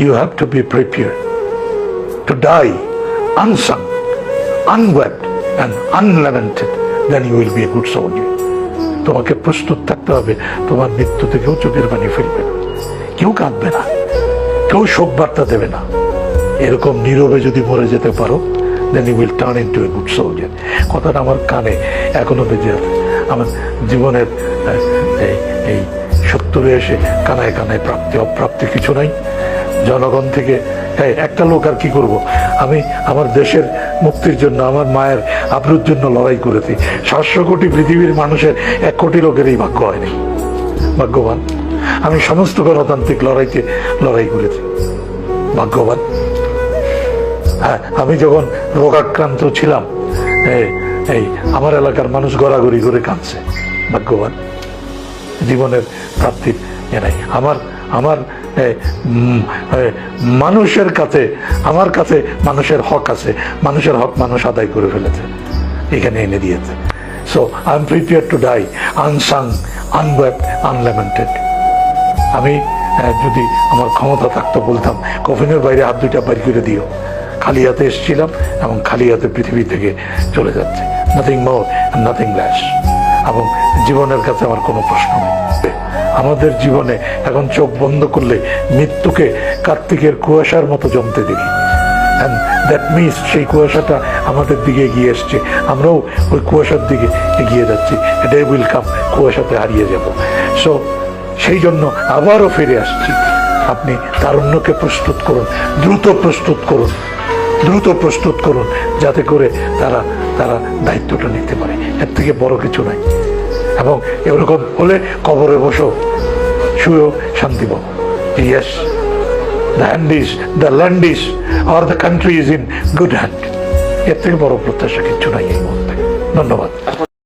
you have to be prepared to die unsung, unwept, and unlamented. Then you will be a good soldier. তোমাকে প্রস্তুত থাকতে হবে। তোমার মৃত্যু থেকেও চোখের পানি ফেলবে না। কেউ কাঁদবে না। কেউ শোক বার্তা দেবে না। এরকম নীরবে যদি মরে যেতে পারো then you will turn into a good soldier কথাটা আমার কানে এখনও বেজে আছে। আমার জীবনের এই এই সত্তরে এসে কানায় কানায় প্রাপ্তি অপ্রাপ্তি কিছু নাই। জনগণ থেকে, এই, একটা লোক আর কি করব? আমি আমার দেশের মুক্তির জন্য, আমার মায়ের আবরুর জন্য লড়াই করেছি। সাতশো কোটি পৃথিবীর মানুষের এক কোটি লোকের এই ভাগ্য হয়নি। ভাগ্যবান, আমি সমস্ত গণতান্ত্রিক লড়াইতে লড়াই করেছি। ভাগ্যবান। হ্যাঁ আমি যখন রোগাক্রান্ত ছিলাম এই, আমার এলাকার মানুষ গড়াগড়ি করে কাঁদছে। ভাগ্যবান। জীবনের প্রাপ্তির এ নাই আমার আমার মানুষের কাছে, আমার কাছে মানুষের হক আছে। মানুষের হক মানুষ আদায় করে ফেলেছে। এখানে এনে দিয়েছে। So I am prepare to die unsung unwept unlamented আমি যদি আমার ক্ষমতা থাকতো বলতাম, কফিনের বাইরে হাত দুইটা বাইর করে দিও। খালি হাতে এসেছিলাম এবং খালি হাতে পৃথিবী থেকে চলে যাচ্ছে। নাথিং মোর নাথিং ল্যাশ এবং জীবনের কাছে আমার কোনো প্রশ্ন নেই। আমাদের জীবনে এখন চোখ বন্ধ করলে মৃত্যুকে কার্তিকের কুয়াশার মতো জমতে দেখি। দ্যাট মিনস সেই কুয়াশাটা আমাদের দিকে এগিয়ে এসছে। আমরাও ওই কুয়াশার দিকে এগিয়ে যাচ্ছি। ডে উইল কাম কুয়াশাতে হারিয়ে যাব। সো সেই জন্য আবারও ফিরে আসছি। আপনি তারুণ্যকে প্রস্তুত করুন, দ্রুত প্রস্তুত করুন, দ্রুত প্রস্তুত করুন, যাতে করে তারা তারা দায়িত্বটা নিতে পারে। এর থেকে বড় কিছু নাই। এবং এরকম হলে কবরে বসো শুয়েও শান্তি পাবো yes the hand is the land is our the country is in good hand এর থেকে বড় প্রত্যাশা কিছু নাই এই মুহূর্তে। ধন্যবাদ।